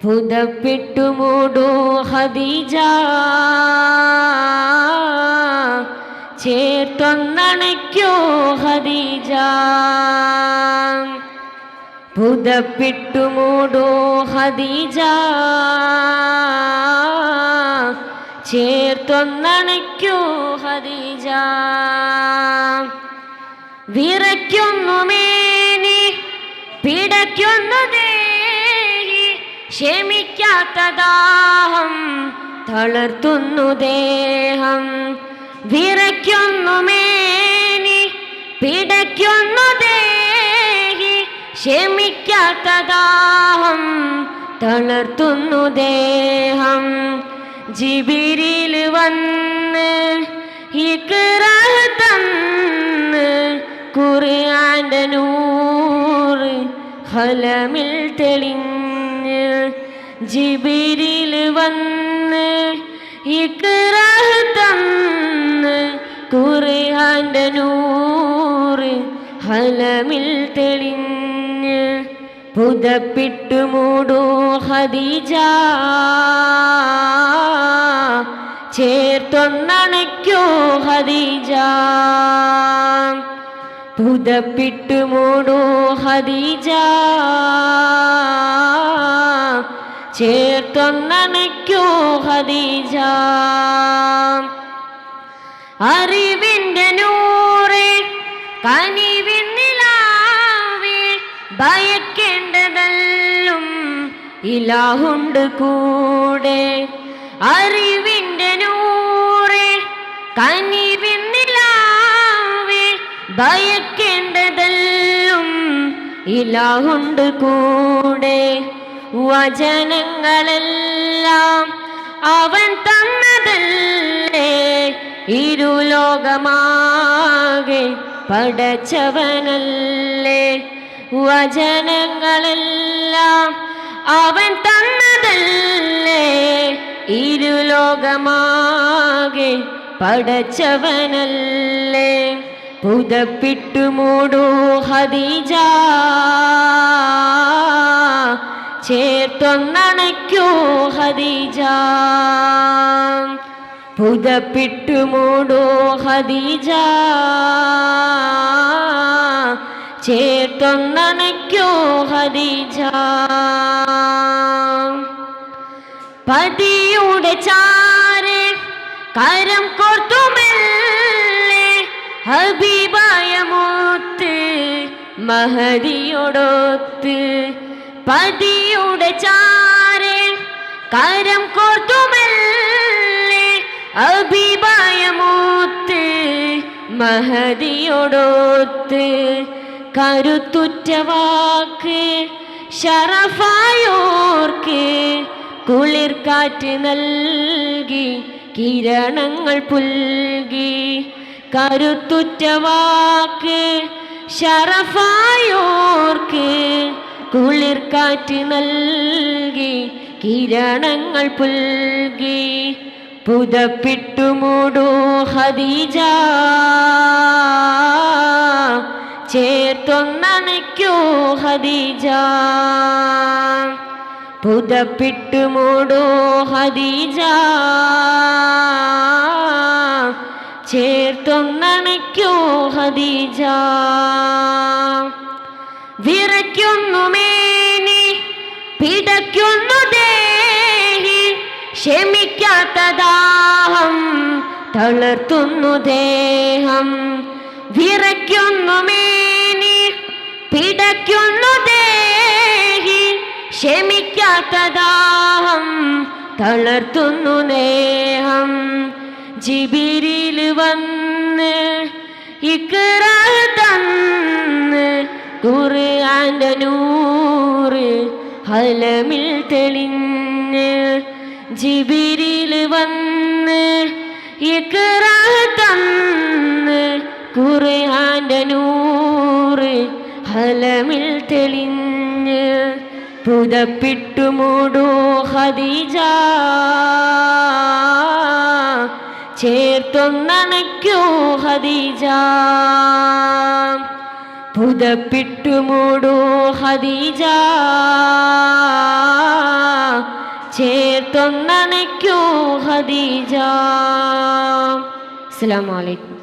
പുതപ്പിട്ടുമൂടൂ ഹദീജ ചേർത്തൊന്നണയ്ക്കോ ഹദീജ പുതപ്പിട്ടുമൂടൂ ഹദീജ ചേർത്തൊന്നണയ്ക്കോ ഹദീജ വിറയ്ക്കൊന്നുമേനി മേനി പിടയ്ക്കുന്നു ദേഹി ക്ഷമിക്കാത്ത ദാഹം തളർത്തുന്നു ദേഹം വിറയ്ക്കുന്നു മേനി പിടയ്ക്കുന്നു ദേഹി ക്ഷമിക്കാത്ത ദാഹം തളർത്തുന്നു ദേഹം. ജിബിരിൽ വന്ന് ഇക്റാഹ് തന്ന് ഖുർആന്റെ നൂറ് ഫലമിൽ തെളിഞ്ഞ് ജിബിരിൽ വന്ന് ഇക്റാഹ് തന്ന് ഖുർആന്റെ നൂറ് ഹലമിൽ തെളിഞ്ഞ് പുതപ്പിട്ടു മൂടൂ ഹദീജ ചേർത്തൊന്നണയ്ക്കോ ഹദീജ പുതപ്പിട്ടു മൂടൂ ഹദീജ ചേർത്തൊന്നണയ്ക്കോ ഹദീജ അറിവിന്റെ നൂറെ കനിവിന്നിലാവേ ഭയക്കേണ്ടതല്ലും ഇലാഹുണ്ട് കൂടെ. അറിവിന്റെ നൂറെ കനിവിന്നിലാവേ ഭയക്കേണ്ടതല്ലും ഇലാഹുണ്ട് കൂടെ. വചനങ്ങളെല്ലാം അവൻ തന്നതല്ലേ? ഇരുലോകമാകെ പടച്ചവനല്ലേ? വചനങ്ങളെല്ലാം അവൻ തന്നതല്ലേ? ഇരുലോകമാകെ പടച്ചവനല്ലേ? പുതപ്പിട്ടു മൂടൂ ഹദീജ. ചേർത്തൊന്നണയ്ക്കൂ ഹദീജ പുതപ്പിട്ടു മൂടോ ഹദീജ ചേർത്തൊന്നണയ്ക്കോ ഹദീജ പതിയുടെ ചാരെ കരം കോർത്തുമെല്ലെ ഹബീബായ മോത്ത് മഹദിയോടൊത്ത് പതിയുടെ ചാരെ കരം കോർത്തുമല്ലേ ഹബീബായ മൂത്ത് കരുത്തുറ്റ വാക്ക് ഷറഫായോർക്ക് കുളിർക്കാറ്റ് നൽകി കിരണങ്ങൾ പുൽകി കരുത്തുറ്റ വാക്ക് ഷറഫായോർക്ക് കുളിർക്കാറ്റ് നൽകി കിരണങ്ങൾ പുൽകി. പുതപ്പിട്ടു മൂടൂ ഹദീജ ചേർത്തൊന്നണയ്ക്കൂ ഹദീജ പുതപ്പിട്ടു മൂടൂ ഹദീജ ചേർത്തൊന്നണയ്ക്കൂ ഹദീജ വിറയ്ക്കുന്നു മേനി പിടയ്ക്കുന്നു ദേഹി ക്ഷമിക്കാത്ത ദാഹം തളർത്തുന്നു ദേഹം വിറയ്ക്കുന്നു മേനി പിടയ്ക്കുന്നു ദേഹി ക്ഷമിക്കാത്ത ദാഹം തളർത്തുന്നു നേഹം ജിബിരിൽ വന്ന് ഇക്കറ തന്ന് ഖുർആന്റെ നൂറ് ഹലമിൽ തെളിഞ്ഞ് ജിബിരിൽ വന്ന് തന്ന് ഖുർആന്റെ നൂറ് ഹലമിൽ തെളിഞ്ഞ് പുതപ്പിട്ടു മൂടോ ഹദീജ ചേർത്തൊന്നണയ്ക്കൂ ഹദീജ പുതപ്പിട്ടു മൂടൂ ഹദീജ ചേർത്തൊന്നണയ്ക്കൂ ഹദീജ അസ്സലാമു അലൈക്കും.